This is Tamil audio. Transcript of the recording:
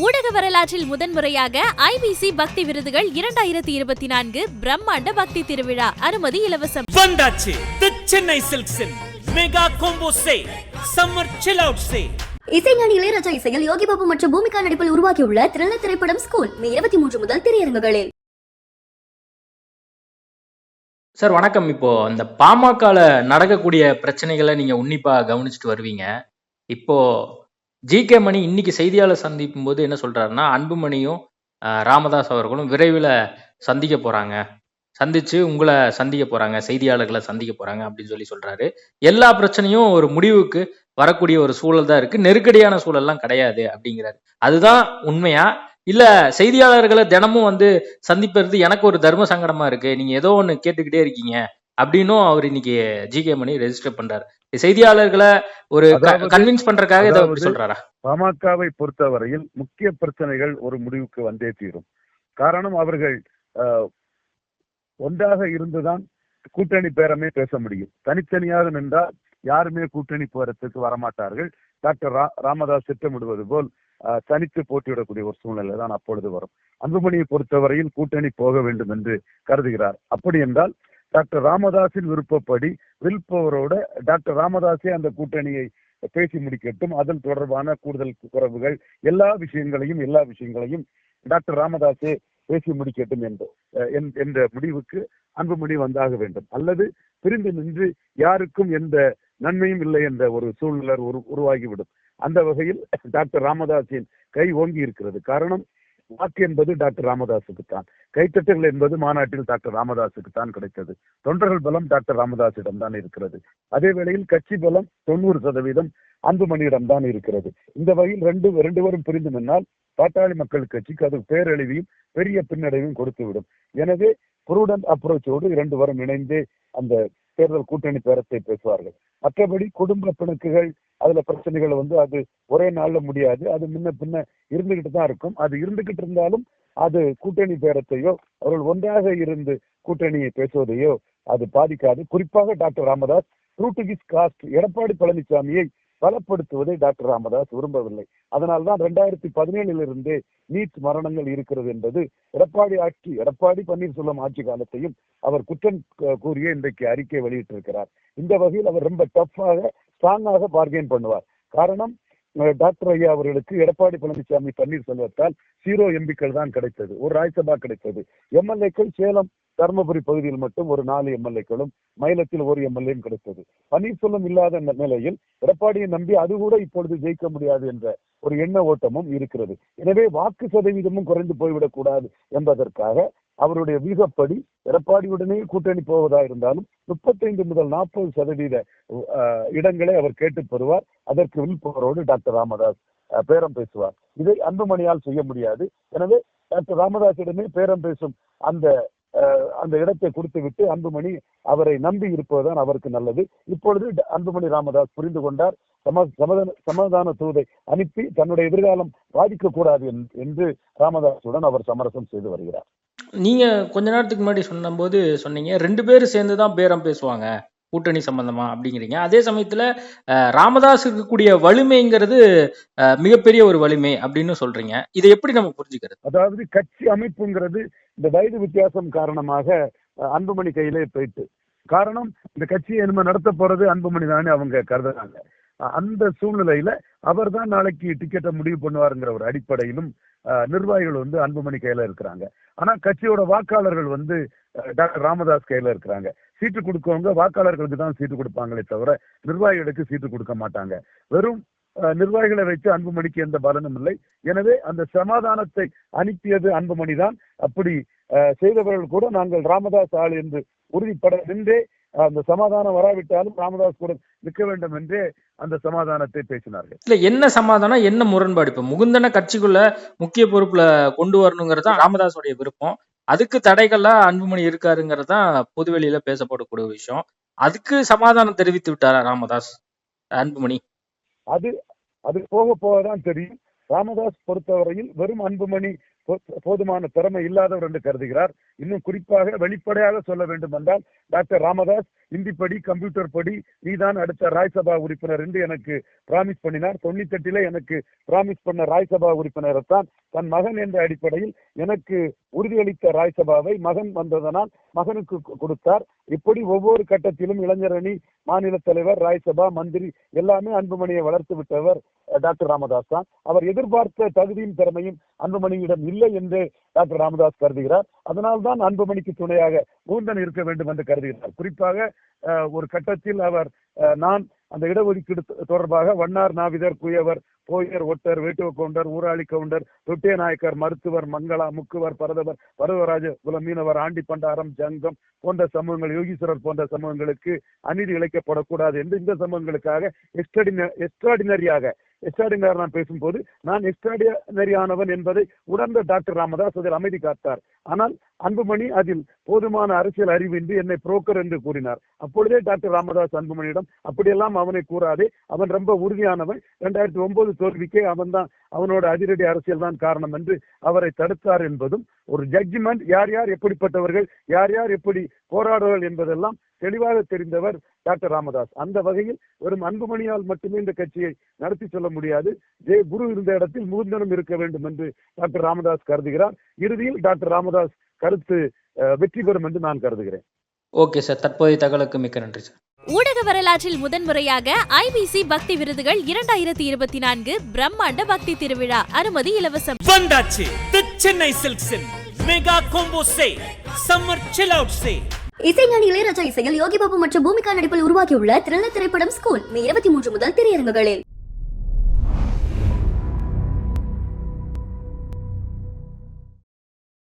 ஊடக வரலாற்றில் முதன்முறையாக ஐபிசி பக்தி விருதுகள் இரண்டாயிரத்தி இருபத்தி நான்கு பிரம்மாண்ட பக்தி திருவிழா. அனுமதி இலவசம். வந்தாச்சு. The Chennai சில்க்ஸின் mega combo say summer chill out say இசைஞானி இளையராஜா இசையில் யோகி பாபு மற்றும் பூமிகா நடிப்பில் உருவாகியுள்ள த்ரில்லர் திரைப்படம் ஸ்கூல் மே இருபத்தி மூன்று முதல் திரையரங்குகளில். சார் வணக்கம். இப்போ இந்த பாமகல நடக்கக்கூடிய பிரச்சனைகளை நீங்க உன்னிப்பா கவனிச்சுட்டு வருவீங்க. இப்போ ஜி கே மணி இன்னைக்கு செய்தியாளர் சந்திக்கும் போது என்ன சொல்றாருன்னா அன்புமணியும் ராமதாஸ் அவர்களும் விரைவில் சந்திக்க போறாங்க. சந்திச்சு உங்களை சந்திக்க போறாங்க செய்தியாளர்களை சந்திக்க போறாங்க அப்படின்னு சொல்லி சொல்றாரு. எல்லா பிரச்சனையும் ஒரு முடிவுக்கு வரக்கூடிய ஒரு சூழல் தான் இருக்கு. நெருக்கடியான சூழல்லாம் கிடையாது அப்படிங்கிறாரு. அதுதான் உண்மையா? இல்ல செய்தியாளர்களை தினமும் வந்து சந்திப்பது எனக்கு ஒரு தர்ம சங்கடமா இருக்கு. நீங்க ஏதோ ஒண்ணு கேட்டுக்கிட்டே இருக்கீங்க அப்படின்னும் அவர் இன்னைக்கு ஜி கே மணி ரெஜிஸ்டர் பண்றாரு. செய்தியாளர்களை ஒரு கன்வின்ஸ் பண்றதுக்காக இதை சொல்றாரா? பாமகவை பொறுத்தவரையில் முக்கிய பிரச்சனைகள் ஒரு முடிவுக்கு வந்தே தீரும். காரணம் அவர்கள் ஒன்றாக இருந்துதான் கூட்டணி பேரமே பேச முடியும். தனித்தனியாக நின்றால் யாருமே கூட்டணி போறதுக்கு வரமாட்டார்கள். டாக்டர் ராமதாஸ் திட்டமிடுவது போல் தனித்து போட்டியிடக்கூடிய ஒரு சூழ்நிலை தான் அப்பொழுது வரும். அன்புமணியை பொறுத்தவரையில் கூட்டணி போக வேண்டும் என்று கருதுகிறார். அப்படி என்றால் டாக்டர் ராமதாஸின் விருப்பப்படி வில்பவரோட டாக்டர் ராமதாஸே அந்த கூட்டணியை பேசி முடிக்கட்டும். அதன் தொடர்பான கூடுதல் குறைவுகள் எல்லா விஷயங்களையும் எல்லா விஷயங்களையும் டாக்டர் ராமதாஸே பேசி முடிக்கட்டும் என்று அஹ், என்- என்ற முடிவுக்கு அன்புமணி வந்தாக வேண்டும். அல்லது பிரிந்து நின்று யாருக்கும் எந்த நன்மையும் இல்லை என்ற ஒரு சூழ்நிலை உரு உருவாகிவிடும். அந்த வகையில் டாக்டர் ராமதாஸின் கை ஓங்கி இருக்கிறது. காரணம் வாக்கு என்பது டாக்டர் ராமதாஸுக்கு தான். கைத்தட்டுகள் என்பது மாநாட்டில் டாக்டர் ராமதாஸுக்கு தான் கிடைத்தது. தொண்டர்கள் பலம் டாக்டர் ராமதாஸிடம் தான் இருக்கிறது. அதே வேளையில் கட்சி பலம் தொண்ணூறு சதவீதம் அன்புமணியிடம் தான் இருக்கிறது. இந்த வகையில் ரெண்டு ரெண்டு பேரும் பிரிந்து முன்னால் பாட்டாளி மக்கள் கட்சிக்கு அது பேரழிவையும் பெரிய பின்னடைவையும் கொடுத்துவிடும். எனவே புரூடன் அப்ரோச்சோடு இரண்டு வரும் இணைந்து அந்த தேர்தல் கூட்டணி பேரத்தை பேசுவார்கள். மற்றபடி குடும்ப பிணக்குகள் அதுல பிரச்சனைகள் வந்து அது ஒரே நாள்ல முடியாது. அது முன்ன பின்ன இருந்துகிட்டு தான் இருக்கும். அது இருந்துகிட்டு இருந்தாலும் அது கூட்டணி பேரத்தையோ அவர்கள் ஒன்றாக இருந்து கூட்டணியை பேசுவதையோ அது பாதிக்காது. குறிப்பாக டாக்டர் ராமதாஸ் ட்ரூ காஸ்ட் எடப்பாடி பழனிசாமியை பலப்படுத்துவதை டாக்டர் ராமதாஸ் விரும்பவில்லை. அதனால்தான் ரெண்டாயிரத்தி பதினேழிலிருந்தே நீட் மரணங்கள் இருக்கிறது என்பது எடப்பாடி ஆட்சி எடப்பாடி பன்னீர்செல்வம் ஆட்சி காலத்தையும் அவர் குற்றம் கூறிய இன்றைக்கு அறிக்கை வெளியிட்டிருக்கிறார். இந்த வகையில் அவர் ரொம்ப டஃப்பாக ஸ்ட்ராங்காக பார்கெயின் பண்ணுவார். காரணம் டாக்டர் ஐயா அவர்களுக்கு எடப்பாடி பழனிசாமி பன்னீர்செல்வத்தால் சீரோ எம்பிக்கள் தான் கிடைத்தது. ஒரு ராஜ்யசபா கிடைத்தது. எம்எல்ஏக்கள் சேலம் தருமபுரி பகுதியில் மட்டும் ஒரு நாலு எம்எல்ஏக்களும் மயிலத்தில் ஒரு எம்எல்ஏயும் கிடைத்தது. பன்னீர்செல்வம் இல்லாத நிலையில் எடப்பாடியை நம்பி அது கூட இப்பொழுது ஜெயிக்க முடியாது என்ற ஒரு எண்ண ஓட்டமும் இருக்கிறது. எனவே வாக்கு சதவீதமும் குறைந்து போய்விடக் கூடாது என்பதற்காக அவருடைய வீகப்படி எடப்பாடியுடனே கூட்டணி போவதா இருந்தாலும் முப்பத்தைந்து முதல் நாற்பது சதவீத இடங்களை அவர் கேட்டு பெறுவார். அதற்கு வில்பவரோடு டாக்டர் ராமதாஸ் பேரம் பேசுவார். இதை அன்புமணியால் செய்ய முடியாது. எனவே டாக்டர் ராமதாஸிடமே பேரம் பேசும் அந்த அந்த இடத்தை கொடுத்து விட்டு அன்புமணி அவரை நம்பி இருப்பதுதான் அவருக்கு நல்லது. இப்பொழுது அன்புமணி ராமதாஸ் புரிந்து கொண்டார். சமாதான தூதை அனுப்பி தன்னுடைய எதிர்காலம் பாதிக்க கூடாது என்று ராமதாசுடன் அவர் சமரசம் செய்து வருகிறார். நீங்க கொஞ்ச நேரத்துக்கு முன்னாடி சொன்னபோது சொன்னீங்க ரெண்டு பேரும் சேர்ந்து தான் பேரம் பேசுவாங்க கூட்டணி சம்பந்தமா அப்படிங்கிறீங்க. அதே சமயத்துல அஹ், ராமதாஸ் இருக்கக்கூடிய வலிமைங்கிறது மிகப்பெரிய ஒரு வலிமை அப்படின்னு சொல்றீங்க. இதை எப்படி நம்ம புரிஞ்சுக்கிறது? அதாவது கட்சி அமைப்புங்கிறது இந்த வயது வித்தியாசம் காரணமாக அன்புமணி கையிலே போயிட்டு. காரணம் இந்த கட்சியை நம்ம நடத்த போறது அன்புமணி தானே அவங்க கருதுறாங்க. அந்த சூழ்நிலையில அவர் தான் நாளைக்கு டிக்கெட்டை முடிவு பண்ணுவாருங்கிற ஒரு அடிப்படையிலும் நிர்வாகிகள் வந்து அன்புமணி கையில இருக்கிறாங்க. ஆனா கட்சியோட வாக்காளர்கள் வந்து டாக்டர் ராமதாஸ் கையில இருக்கிறாங்க. சீட்டு கொடுக்கவங்க வாக்காளர்களுக்கு தான் சீட்டு கொடுப்பாங்களே தவிர நிர்வாகிகளுக்கு சீட்டு கொடுக்க மாட்டாங்க. வெறும் நிர்வாகிகளை வைத்து அன்புமணிக்கு எந்த பலனும் இல்லை. எனவே அந்த சமாதானத்தை அனுப்பியது அன்புமணி தான் அப்படி செய்தவர்கள் கூட நாங்கள் ராமதாஸ் ஆள் என்று உறுதிப்பட நின்றே அந்த சமாதானம் வராவிட்டாலும் ராமதாஸ் கூட நிற்க வேண்டும் என்றே அந்த சமாதானத்தை பேசினார்கள். இல்ல என்ன சமாதானம் என்ன முரண்பாடு? இப்ப முகுந்தன கட்சிக்குள்ள முக்கிய பொறுப்புல கொண்டு வரணுங்கிறது தான் ராமதாஸுடைய விருப்பம். அதுக்கு தடைகளா அன்புமணி இருக்காருங்கிறது தான் பொதுவெளியில பேசப்படக்கூடிய விஷயம். அதுக்கு சமாதானம் தெரிவித்து விட்டாரா ராமதாஸ் அன்புமணி? அது அது போக போக தான் தெரியும். ராமதாஸ் பொறுத்தவரையில் வெறும் அன்புமணி போதுமான திறமை இல்லாதவர் என்று கருதுகிறார். இன்னும் குறிப்பாக வெளிப்படையாக சொல்ல வேண்டும் என்றால் டாக்டர் ராமதாஸ் இந்தி படி கம்ப்யூட்டர் படி நீதான் அடுத்த ராஜ்சபா உறுப்பினர் என்று எனக்கு பிராமிஸ் பண்ணினார். தொண்ணூத்தி எட்டில எனக்கு பிராமிஸ் பண்ண ராஜ்சபா உறுப்பினரை தான் தன் மகன் என்ற அடிப்படையில் எனக்கு உறுதியளித்த ராஜ்சபாவை மகன் வந்ததனால் மகனுக்கு கொடுத்தார். இப்படி ஒவ்வொரு கட்டத்திலும் இளைஞரணி மாநில தலைவர் ராஜ்சபா மந்திரி எல்லாமே அன்புமணியை வளர்த்து விட்டவர் டாக்டர் ராமதாஸ் தான். அவர் எதிர்பார்த்த தகுதியும் திறமையும் அன்புமணியிடம் இல்லை என்று டாக்டர் ராமதாஸ் கருதுகிறார். அதனால் அதனால்தான் அன்புமணிக்கு துணையாக மூந்தன் இருக்க வேண்டும் என்று கருதுகிறார். குறிப்பாக ஒரு கட்டத்தில் அவர் நான் அந்த இடஒதுக்கீடு தொடர்பாக வண்ணார் நாவிதர் குயவர் போயர் ஒட்டர் வேட்டுவ கவுண்டர் ஊராளி கவுண்டர் தொட்டிய நாயக்கர் மருத்துவர் மங்களா முக்குவர் பரதவர் பரதவராஜ குல மீனவர் ஆண்டி பண்டாரம் ஜங்கம் போன்ற சமூகங்கள் யோகீஸ்வரர் போன்ற சமூகங்களுக்கு அநீதி இழைக்கப்படக்கூடாது என்று இந்த சமூகங்களுக்காக எக்ஸ்ட்ராடின எக்ஸ்ட்ராடினரியாக எக்ஸ்ட்ராடினரி நான் பேசும்போது நான் எக்ஸ்ட்ராடினரியானவன் என்பதை உணர்ந்த டாக்டர் ராமதாஸ் அதில் அமைதி காத்தார். ஆனால் அன்புமணி அதில் போதுமான அரசியல் அறிவின்றி என்னை புரோக்கர் என்று கூறினார். அப்பொழுதே டாக்டர் ராமதாஸ் அன்புமணியிடம் அப்படியெல்லாம் அவனை கூறாதே அவன் ரொம்ப உறுதியானவன். இரண்டாயிரத்தி ஒன்பது தோல்விக்கே அவன் தான் அவனோட அதிரடி அரசியல் தான் காரணம் என்று அவரை தடுத்தார் என்பதும் ஒரு ஜட்ஜ்மெண்ட் யார் யார் எப்படிப்பட்டவர்கள் யார் யார் எப்படி போராடுவார்கள் என்பதெல்லாம் தெளிவாக தெரிந்தவர் டாக்டர் ராமதாஸ். அந்த வகையில் வெறும் அன்புமணியால் மட்டுமே இந்த கட்சியை நடத்தி சொல்ல முடியாது. ஜெய குரு இருந்த இடத்தில் முகுந்தனும் இருக்க வேண்டும் என்று டாக்டர் ராமதாஸ் கருதுகிறார். இறுதியில் டாக்டர் ராமதாஸ் கருத்து வெற்றி பெறும் என்று நான் கருதுகிறேன். Okay sir. தற்போதைய தகவலுக்கு மிக்க நன்றி சார். ஊடக வரலாற்றில் முதன்முறையாக ஐபிசி பக்தி விருதுகள் இரண்டாயிரத்தி இருபத்தி நான்கு பிரம்மாண்ட பக்தி திருவிழா. அனுமதி இலவசம். வந்தாச்சு. The Chennai சில்க்ஸின் mega combo say summer chill out say இசைஞானி இளையராஜா இசையில் யோகி பாபு மற்றும் பூமிகா நடிப்பில் உருவாக்கியுள்ள த்ரில்லர் திரைப்படம் ஸ்கூல். மே இருபத்தி மூன்று முதல் திரையரங்குகளில்.